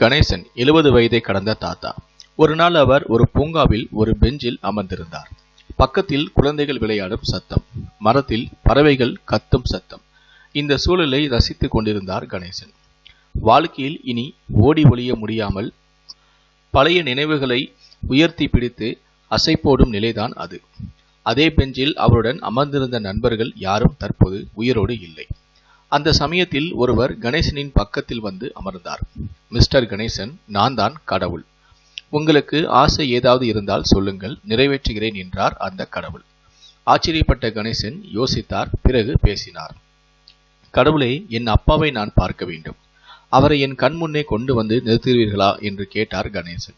கணேசன் எழுபது வயதை கடந்த தாத்தா. ஒரு நாள் அவர் ஒரு பூங்காவில் ஒரு பெஞ்சில் அமர்ந்திருந்தார். பக்கத்தில் குழந்தைகள் விளையாடும் சத்தம் மரத்தில் பறவைகள் கத்தும் சத்தம். இந்த சூழலை ரசித்துக் கொண்டிருந்தார் கணேசன். வாழ்க்கையில் இனி ஓடி ஒளிய முடியாமல் பழைய நினைவுகளை உயர்த்தி பிடித்து அசைப்போடும் நிலைதான் அது. அதே பெஞ்சில் அவருடன் அமர்ந்திருந்த நண்பர்கள் யாரும் தற்போது உயிரோடு இல்லை. அந்த சமயத்தில் ஒருவர் கணேசனின் பக்கத்தில் வந்து அமர்ந்தார். மிஸ்டர் கணேசன் நான் தான் கடவுள். உங்களுக்கு ஆசை ஏதாவது இருந்தால் சொல்லுங்கள் நிறைவேற்றுகிறேன் என்றார் அந்த கடவுள். ஆச்சரியப்பட்ட கணேசன் யோசித்தார் பிறகு பேசினார். கடவுளே என் அப்பாவை நான் பார்க்க வேண்டும். அவரை என் கண் முன்னே கொண்டு வந்து நிறுத்துவீர்களா? என்று கேட்டார் கணேசன்.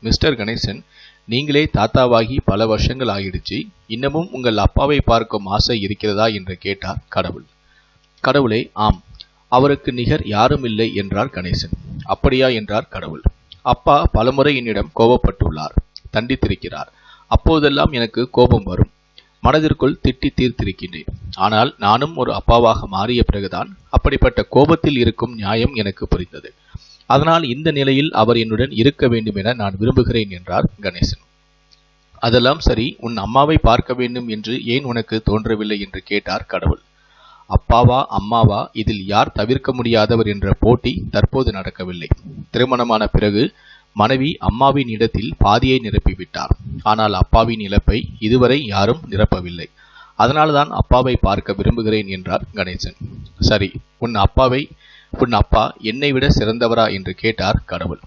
மிஸ்டர் கணேசன் நீங்களே தாத்தாவாகி பல வருஷங்கள் ஆகிடுச்சு இன்னமும் உங்கள் அப்பாவை பார்க்கும் ஆசை இருக்கிறதா? என்று கேட்டார் கடவுள். கடவுளே ஆம். அவருக்கு நிகர் யாரும் இல்லை என்றார் கணேசன். அப்படியா என்றார் கடவுள். அப்பா பலமுறை என்னிடம் கோபப்பட்டுள்ளார் தண்டித்திருக்கிறார். அப்போதெல்லாம் எனக்கு கோபம் வரும். மனதிற்குள் திட்டி தீர்த்திருக்கின்றேன். ஆனால் நானும் ஒரு அப்பாவாக மாறிய பிறகுதான் அப்படிப்பட்ட கோபத்தில் இருக்கும் நியாயம் எனக்கு புரிந்தது. அதனால் இந்த நிலையில் அவர் என்னுடன் இருக்க வேண்டும் என நான் விரும்புகிறேன் என்றார் கணேசன். அதெல்லாம் சரி உன் அம்மாவை பார்க்க வேண்டும் என்று ஏன் உனக்கு தோன்றவில்லை என்று கேட்டார் கடவுள். அப்பாவா அம்மாவா இதில் யார் தவிர்க்க முடியாதவர் என்ற போட்டி தற்போது நடக்கவில்லை. திருமணமான பிறகு மனைவி அம்மாவின் இடத்தில் பாதியை நிரப்பிவிட்டார். ஆனால் அப்பாவின் இழப்பை இதுவரை யாரும் நிரப்பவில்லை. அதனால்தான் அப்பாவை பார்க்க விரும்புகிறேன் என்றார் கணேசன். சரி உன் அப்பாவை உன் அப்பா என்னை விட சிறந்தவரா என்று கேட்டார் கடவுள்.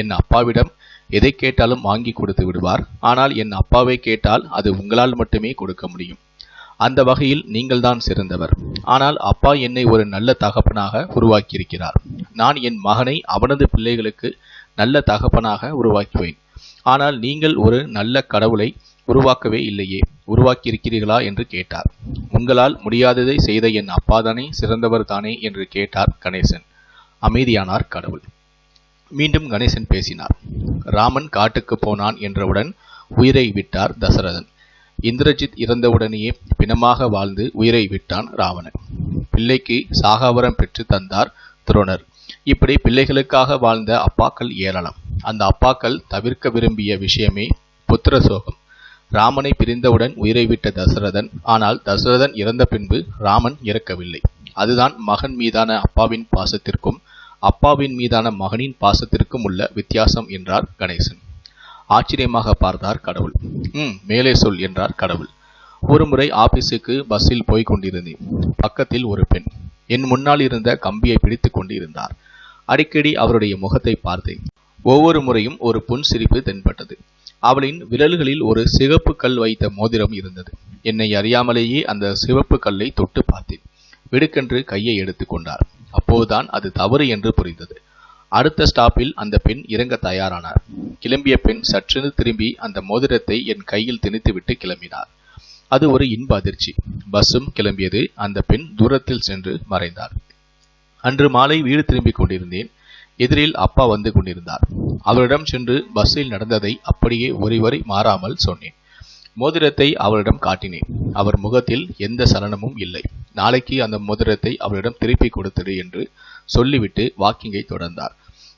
என் அப்பாவிடம் எதை கேட்டாலும் வாங்கி கொடுத்து விடுவார். ஆனால் என் அப்பாவை கேட்டால் அது உங்களால் மட்டுமே கொடுக்க முடியும். அந்த வகையில் நீங்கள்தான் சிறந்தவர். ஆனால் அப்பா என்னை ஒரு நல்ல தகப்பனாக உருவாக்கியிருக்கிறார். நான் என் மகனை அவனது பிள்ளைகளுக்கு நல்ல தகப்பனாக உருவாக்குவேன். ஆனால் நீங்கள் ஒரு நல்ல கடவுளை உருவாக்கவே இல்லையே உருவாக்கியிருக்கிறீர்களா என்று கேட்டார். உங்களால் முடியாததை செய்த என் அப்பாதானே சிறந்தவர் தானே என்று கேட்டார் கணேசன். அமைதியானார் கடவுள். மீண்டும் கணேசன் பேசினார். ராமன் காட்டுக்கு போனான் என்றவுடன் உயிரை விட்டார் தசரதன். இந்திரஜித் இறந்தவுடனேயே பிணமாக வாழ்ந்து உயிரை விட்டான் ராவணன். பிள்ளைக்கு சாகாவரம் பெற்று தந்தார் துரோணர். இப்படி பிள்ளைகளுக்காக வாழ்ந்த அப்பாக்கள் ஏராளம் அந்த அப்பாக்கள் தவிர்க்க விரும்பிய விஷயமே புத்திர சோகம் ராமனை பிரிந்தவுடன் உயிரை விட்ட தசரதன் ஆனால் தசரதன் இறந்த பின்பு ராமன் இறக்கவில்லை. அதுதான் மகன் மீதான அப்பாவின் பாசத்திற்கும் அப்பாவின் மீதான மகனின் பாசத்திற்கும் உள்ள வித்தியாசம் என்றார் கணேசன். ஆச்சரியமாக பார்த்தார் கடவுள். ம். மேலே சொல் என்றார் கடவுள். ஒரு முறை ஆபீஸுக்கு பஸ்ஸில் போய் கொண்டிருந்தேன். பக்கத்தில் ஒரு பெண். என் முன்னால் இருந்த கம்பியை பிடித்து கொண்டிருந்தார். அடிக்கடி அவருடைய முகத்தை பார்த்தேன். ஒவ்வொரு முறையும் ஒரு புன் சிரிப்பு தென்பட்டது. அவளின் விரல்களில் ஒரு சிவப்பு கல் வைத்த மோதிரம் இருந்தது. என்னை அறியாமலேயே அந்த சிவப்பு கல்லை தொட்டு பார்த்தேன். விடுக்கென்று கையை எடுத்துக்கொண்டார் அப்போதுதான் அது தவறு என்று புரிந்தது. அடுத்த ஸ்டாப்பில் அந்த பெண் இறங்க தயாரானார். கிளம்பிய பெண் சற்றென்று திரும்பி அந்த மோதிரத்தை என் கையில் திணித்துவிட்டு கிளம்பினார். அது ஒரு இன்ப அதிர்ச்சி. பஸ்ஸும் கிளம்பியது அந்த பெண் தூரத்தில் சென்று மறைந்தார். அன்று மாலை வீடு திரும்பிக் கொண்டிருந்தேன். எதிரில் அப்பா வந்து கொண்டிருந்தார். அவரிடம் சென்று பஸ்ஸில் நடந்ததை அப்படியே ஒருவரை மாறாமல் சொன்னேன். மோதிரத்தை அவரிடம் காட்டினேன். அவர் முகத்தில் எந்த சலனமும் இல்லை. நாளைக்கு அந்த மோதிரத்தை அவரிடம் திருப்பி கொடுத்துடு என்று சொல்லிவிட்டு வாக்கிங்கை தொடர்ந்தார்.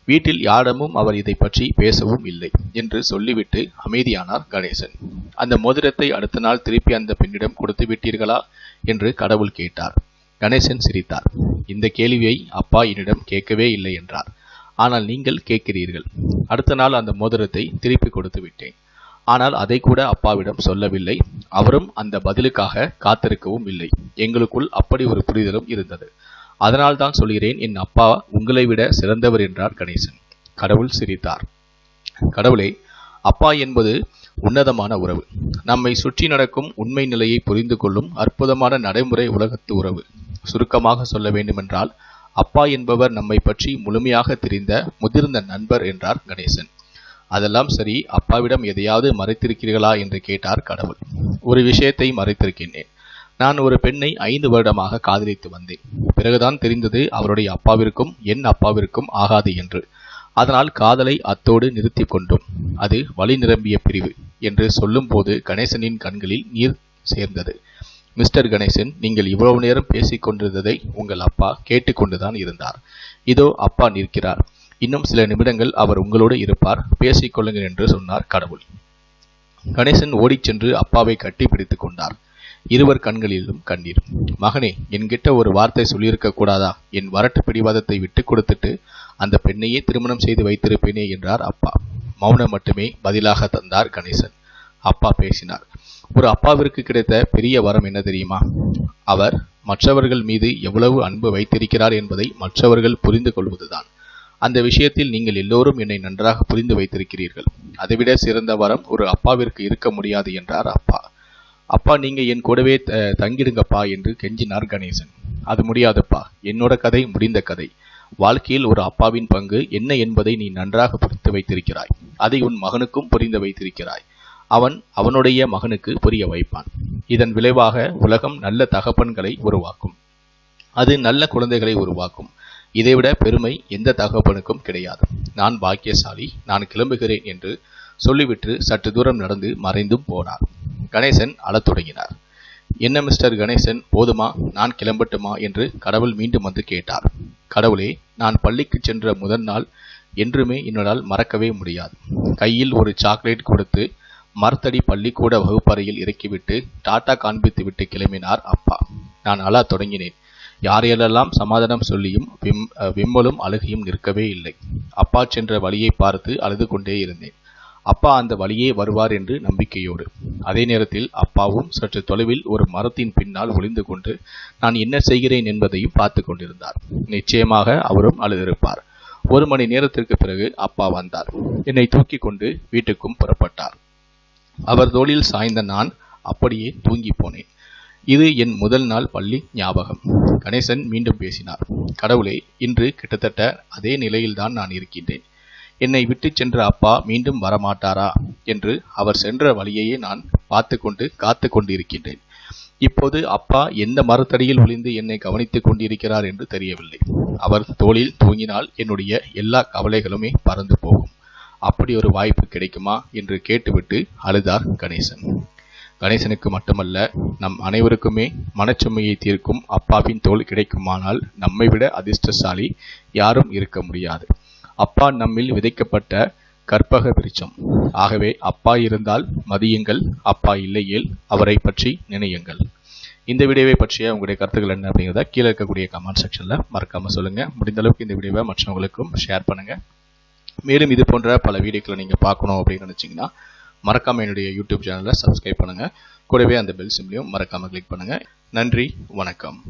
வீட்டில் யாரிடமும் அவர் இதை பற்றி பேசவும் இல்லை என்று சொல்லிவிட்டு அமைதியானார் கணேசன். அந்த மோதிரத்தை அடுத்த நாள் திருப்பி அந்த பெண்ணிடம் கொடுத்து விட்டீர்களா? என்று கடவுள் கேட்டார். கணேசன் சிரித்தார். இந்த கேள்வியை அப்பா என்னிடம் கேட்கவே இல்லை என்றார். ஆனால் நீங்கள் கேட்கிறீர்கள். அடுத்த நாள் அந்த மோதிரத்தை திருப்பி கொடுத்து விட்டேன். ஆனால் அதை கூட அப்பாவிடம் சொல்லவில்லை. அவரும் அந்த பதிலுக்காக காத்திருக்கவும் இல்லை. எங்களுக்குள் அப்படி ஒரு புரிதலும் இருந்தது. அதனால் தான் சொல்கிறேன் என் அப்பா உங்களை விட சிறந்தவர் என்றார் கணேசன். கடவுள் சிரித்தார். கடவுளே அப்பா என்பது உன்னதமான உறவு. நம்மை சுற்றி நடக்கும் உண்மை நிலையை புரிந்து கொள்ளும் அற்புதமான நடைமுறை உலகத்து உறவு. சுருக்கமாக சொல்ல வேண்டுமென்றால் அப்பா என்பவர் நம்மை பற்றி முழுமையாக தெரிந்த முதிர்ந்த நண்பர் என்றார் கணேசன். அதெல்லாம் சரி அப்பாவிடம் எதையாவது மறைத்திருக்கிறீர்களா என்று கேட்டார் கடவுள். ஒரு விஷயத்தை மறைத்திருக்கின்றேன். நான் ஒரு பெண்ணை ஐந்து வருடமாக காதலித்து வந்தேன். பிறகுதான் தெரிந்தது அவருடைய அப்பாவிற்கும் என் அப்பாவிற்கும் ஆகாது என்று. அதனால் காதலை அத்தோடு நிறுத்தி கொண்டோம். அது வழி நிரம்பிய பிரிவு என்று சொல்லும்போது கணேசனின் கண்களில் நீர் சேர்ந்தது. மிஸ்டர் கணேசன் நீங்கள் இவ்வளவு நேரம் பேசிக் கொண்டிருந்ததை உங்கள் அப்பா கேட்டுக்கொண்டுதான் இருந்தார். இதோ அப்பா நிற்கிறார். இன்னும் சில நிமிடங்கள் அவர் உங்களோடு இருப்பார். பேசிக் கொள்ளுங்கள் என்று சொன்னார் கடவுள். கணேசன் ஓடிச் சென்று அப்பாவை கட்டி பிடித்துக் கொண்டார். இருவர் கண்களிலும் கண்ணீர். மகனே என்கிட்ட ஒரு வார்த்தை சொல்லியிருக்க கூடாதா? என் வரட்டு பிடிவாதத்தை விட்டு கொடுத்துட்டு அந்த பெண்ணையே திருமணம் செய்து வைத்திருப்பேனே என்றார் அப்பா. மௌனம் மட்டுமே பதிலாக தந்தார் கணேசன். அப்பா பேசினார். ஒரு அப்பாவிற்கு கிடைத்த பெரிய வரம் என்ன தெரியுமா? அவர் மற்றவர்கள் மீது எவ்வளவு அன்பு வைத்திருக்கிறார் என்பதை மற்றவர்கள் புரிந்து கொள்வதுதான். அந்த விஷயத்தில் நீங்கள் எல்லோரும் என்னை நன்றாக புரிந்து வைத்திருக்கிறீர்கள். அதைவிட சிறந்த வரம் ஒரு அப்பாவிற்கு இருக்க முடியாது என்றார் அப்பா. அப்பா நீங்கள் என் கூடவே த- தங்கிடுங்கப்பா என்று கெஞ்சினார் கணேசன். அது முடியாதுப்பா. என்னோட கதை முடிந்த கதை. வாழ்க்கையில் ஒரு அப்பாவின் பங்கு என்ன என்பதை நீ நன்றாக புரிந்து வைத்திருக்கிறாய். அதை உன் மகனுக்கும் புரிந்து வைத்திருக்கிறாய். அவன் அவனுடைய மகனுக்கு புரிய வைப்பான். இதன் விளைவாக உலகம் நல்ல தகப்பன்களை உருவாக்கும். அது நல்ல குழந்தைகளை உருவாக்கும். இதைவிட பெருமை எந்த தகப்பனுக்கும் கிடையாது. நான் பாக்கியசாலி நான் கிளம்புகிறேன் என்று சொல்லிவிட்டு சற்று தூரம் நடந்து மறைந்தும் போனார். கணேசன் அழத் தொடங்கினார். என்ன மிஸ்டர் கணேசன் போதுமா? நான் கிளம்பட்டுமா? என்று கடவுள் மீண்டும் வந்து கேட்டார். கடவுளே நான் பள்ளிக்கு சென்ற முதல் நாள் என்றுமே என்னால் மறக்கவே முடியாது. கையில் ஒரு சாக்லேட் கொடுத்து மரத்தடி பள்ளிக்கூட வகுப்பறையில் இறக்கிவிட்டு டாட்டா காண்பித்து விட்டு கிளம்பினார் அப்பா. நான் அழ தொடங்கினேன். யாரையெல்லாம் சமாதானம் சொல்லியும் விம் விம்மலும் அழுகையும் நிற்கவே இல்லை. அப்பா சென்ற வழியை பார்த்து அழுது கொண்டே இருந்தேன். அப்பா அந்த வழியே வருவார் என்று நம்பிக்கையோடு. அதே நேரத்தில் அப்பாவும் சற்று தொலைவில் ஒரு மரத்தின் பின்னால் ஒளிந்து கொண்டு நான் என்ன செய்கிறேன் என்பதையும் பார்த்து கொண்டிருந்தார். நிச்சயமாக அவரும் அழுதிருப்பார். ஒரு மணி நேரத்திற்கு பிறகு அப்பா வந்தார். என்னை தூக்கி கொண்டு வீட்டுக்கும் புறப்பட்டார். அவர் தோளில் சாய்ந்த நான் அப்படியே தூங்கி போனேன். இது என் முதல் நாள் பள்ளி ஞாபகம். கணேசன் மீண்டும் பேசினார். கடவுளே இன்று கிட்டத்தட்ட அதே நிலையில்தான் நான் இருக்கின்றேன். என்னை விட்டு சென்ற அப்பா மீண்டும் வரமாட்டாரா? என்று அவர் சென்ற வழியையே நான் பார்த்து கொண்டு காத்து கொண்டிருக்கின்றேன். இப்போது அப்பா எந்த மரத்தடியில் ஒளிந்து என்னை கவனித்துக் கொண்டிருக்கிறார் என்று தெரியவில்லை. அவர் தோளில் தூங்கினால் என்னுடைய எல்லா கவலைகளுமே பறந்து போகும். அப்படி ஒரு வாய்ப்பு கிடைக்குமா? என்று கேட்டுவிட்டு அழுதார் கணேசன். கணேசனுக்கு மட்டுமல்ல நம் அனைவருக்குமே மனச்சுமையை தீர்க்கும் அப்பாவின் தோல் கிடைக்குமானால் நம்மை விட அதிர்ஷ்டசாலி யாரும் இருக்க முடியாது. அப்பா நம்மில் விதைக்கப்பட்ட கற்பக விருட்சம். ஆகவே அப்பா இருந்தால் மதியுங்கள் அப்பா இல்லையேல் அவரை பற்றி நினையுங்கள். இந்த வீடியோவை பற்றிய உங்களுடைய கருத்துக்கள் என்ன அப்படிங்கிறத கீழே இருக்கக்கூடிய கமெண்ட் செக்ஷனில் மறக்காமல் சொல்லுங்கள் முடிந்த அளவுக்கு இந்த வீடியோவை மற்றவங்களுக்கும் ஷேர் பண்ணுங்கள் மேலும் இது போன்ற பல வீடியோக்களை நீங்கள் பார்க்கணும் அப்படின்னு நினச்சிங்கன்னா மறக்காமல் என்னுடைய யூடியூப் சேனலை சப்ஸ்கிரைப் பண்ணுங்கள் கூடவே அந்த பெல் சிம்லையும் மறக்காமல் கிளிக் பண்ணுங்கள் நன்றி வணக்கம்.